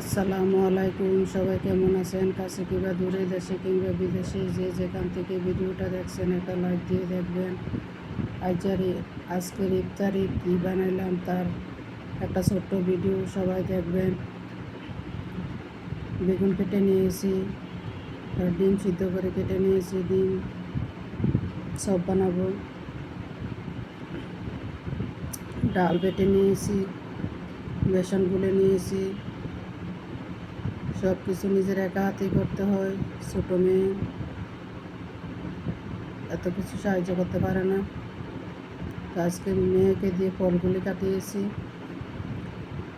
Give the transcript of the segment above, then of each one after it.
আসসালামু আলাইকুম, সবাই কেমন আছেন? কাছে কিংবা দূরে দেশে কিংবা বিদেশে যে যেখান থেকে ভিডিওটা দেখছেন, একটা লাইক দিয়ে দেখবেন। আজকের আজকের ইফতারি কী বানাইলাম তার একটা ছোট্ট ভিডিও সবাই দেখবেন। বেগুন কেটে নিয়েছি ডিম সিদ্ধ করে কেটে নিয়েছি, ডিম সব বানাবো। ডাল বেটে নিয়েছি, বেসন গুলে নিয়েছি। সব কিছু নিজের একা হাতেই করতে হয়, ছোটো মেয়ে। এত কিছু সাহায্য করতে পারে না। আজকে মেয়েকে দিয়ে ফলগুলি কাটিয়েছি।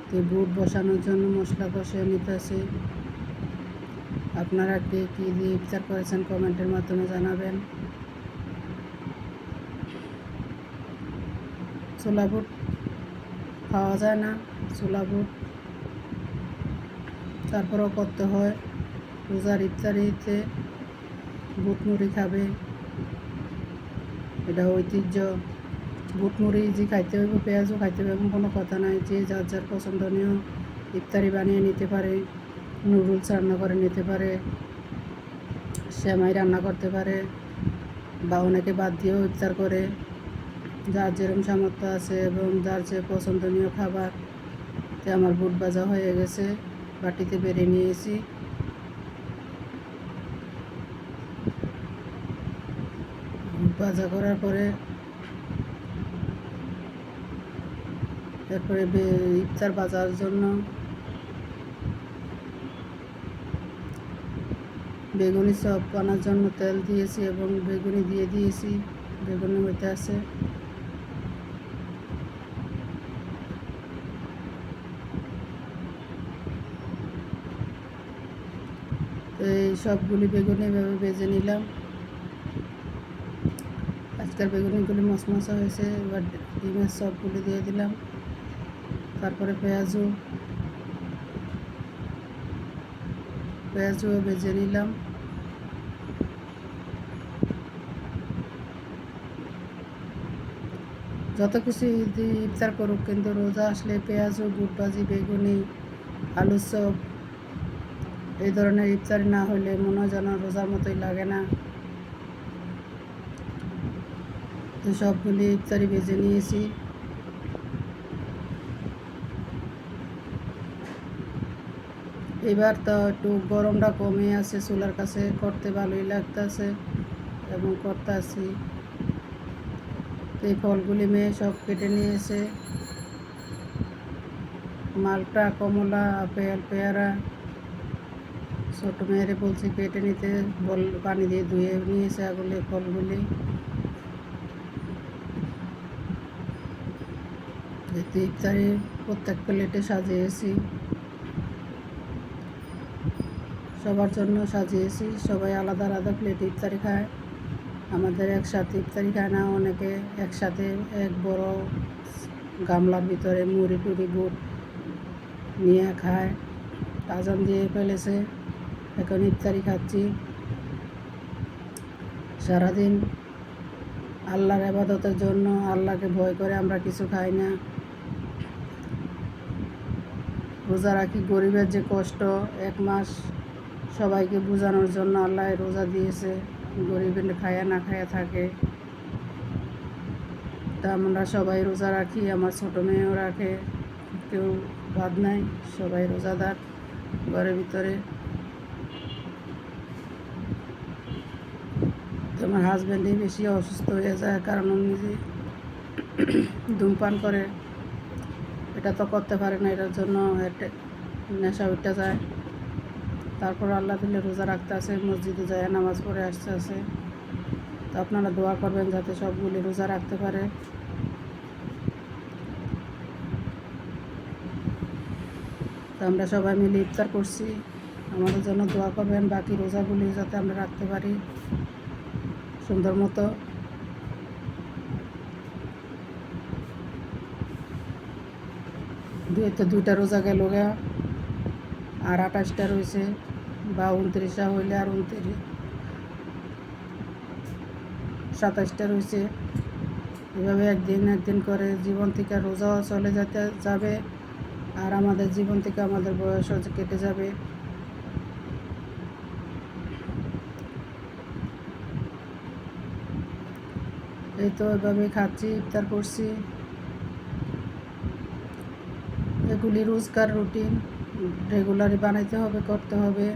তো বুট বসানোর জন্য মশলা কষিয়ে নিতেছি। আপনারা কে কী দিয়ে ইফতার করেছেন কমেন্টের মাধ্যমে জানাবেন। ছোলা বুট খাওয়া যায় না, ছোলা বুট তারপরেও করতে হয়। রোজার ইফতারিতে বুট মুড়ি খাবে। এটা ঐতিহ্য। বুটমুড়ি যে খাইতে হইব, পেঁয়াজও খাইতে হবে এমন কোনো কথা নাই। যে যার যার পছন্দনীয় ইফতারি বানিয়ে নিতে পারে, নুডলস রান্না করে নিতে পারে, সেমাই রান্না করতে পারে, বা অনেকে বাদ দিয়েও ইফতার করে। যার যেরকম সামর্থ্য আছে এবং যার যে পছন্দনীয় খাবার, তে আমার বুট বাজা হয়ে গেছে। বাটিতে বেড়ে নিয়েছি। ভাজা করার পরে তারপরে ইফতার বাজার জন্য বেগুনি চপ বানার জন্য তেল দিয়েছি এবং বেগুনি দিয়ে দিয়েছি। বেগুনি মধ্যে আছে এই সবগুলি বেগুনি এভাবে ভেজে নিলাম। আজকের বেগুনিগুলি মশমশা হয়েছে, এবার ডিমের সবগুলি দিয়ে দিলাম। তারপরে পেঁয়াজও পেঁয়াজও ভেজে নিলাম। যত কিছু ইফতার করুক, কিন্তু রোজা আসলে পেঁয়াজও বুট ভাজি, বেগুনি আলু চপ এই ধরনের ইফতারি না হলে মনে হয় যেন রোজার মতোই লাগে না। তো সবগুলি ইফতারি বেজে নিয়েছি। এবার তো একটু গরমটা কমে আছে, চুলার কাছে করতে ভালোই লাগতেছে এবং করতে আছি এই ফলগুলি মেয়ে সব কেটে নিয়েছে। মালটা, কমলা, আপেল, পেয়ারা ছোট মেয়েরে বলছি কেটে নিতে বল, পানি দিয়ে ধুয়ে নিয়েছে আগুলি ফলগুলি। ইফতারি প্রত্যেক প্লেটে সাজিয়েছি। সবার জন্য সাজিয়েছি, সবাই আলাদা আলাদা প্লেটে ইফতারি খায়। আমাদের একসাথে ইফতারি খায় না, অনেকে একসাথে এক বড় গামলার ভিতরে মুড়ি টুড়ি বুট নিয়ে খায়। আজান দিয়ে ফেলেছে। এখন ইফতারি খাচ্ছি। সারাদিন আল্লাহর আবাদতের জন্য আল্লাহকে ভয় করে আমরা কিছু খাই না। রোজা রাখি গরিবের যে কষ্ট, এক মাস সবাইকে বোঝানোর জন্য আল্লাহ রোজা দিয়েছে। গরিবের খায়া না খায়া থাকে। তা আমরা সবাই রোজা রাখি, আমার ছোটো মেয়েও রাখে, কেউ বাদ নাই, সবাই রোজাদার ঘরের ভিতরে। তো আমার হাজব্যান্ডই বেশি অসুস্থ হয়ে যায়, কারণ উনি যে ধূমপান করে, এটা তো করতে পারে না, এটার জন্য নেশা উঠে যায়। তারপর আল্লাহ দিলে রোজা রাখতে আছে মসজিদে যায়, নামাজ পড়ে আসতে আছে তো আপনারা দোয়া করবেন যাতে সবগুলি রোজা রাখতে পারে। তো আমরা সবাই মিলে ইফতার করছি। আমাদের জন্য দোয়া করবেন, বাকি রোজাগুলি যাতে আমরা রাখতে পারি। সুন্দর মতো। তো দুইটা রোজা গেল গা। আর আঠাশটা রয়েছে, বা উনত্রিশটা হইলে আর উনত্রিশ। সাতাশটা রয়েছে। এভাবে একদিন একদিন করে জীবন থেকে রোজাও চলে যেতে যাবে, আর আমাদের জীবন থেকে আমাদের বয়স হচ্ছে কেটে যাবে। এই তো এভাবে খাচ্ছি, ইফতার করছি। এগুলি রোজকার রুটিন, রেগুলারই বানাইতে হবে, করতে হবে।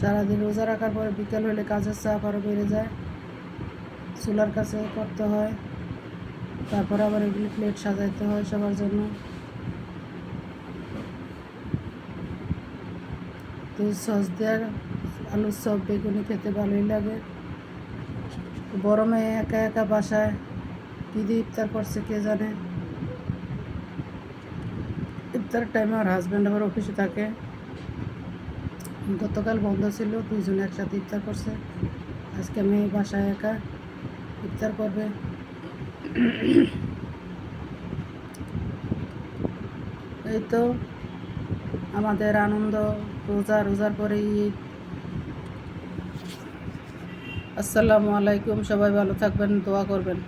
সারাদিন রোজা রাখার পরে বিকেল হলে কাজের চাপ আরও বেড়ে যায়। চুলার কাছে করতে হয়, তারপর আবার এগুলি প্লেট সাজাইতে হয় সবার জন্য। তো সস দেওয়ার আলুর চপ বেগুনি খেতে ভালোই লাগে। মেয়ে একা একা বাসায় দিয়ে ইফতার করছে কে জানে। ইফতার টাইমে আমার হাজব্যান্ড আবার অফিসে থাকে। গতকাল বন্ধ ছিল, দুইজনে একসাথে ইফতার করছে। আজকে মেয়ে বাসায় একা ইফতার করবে। এই তো আমাদের আনন্দ রোজা রোজার পরে ঈদ। আসসালামু আলাইকুম সবাই ভালো থাকবেন দোয়া করবেন।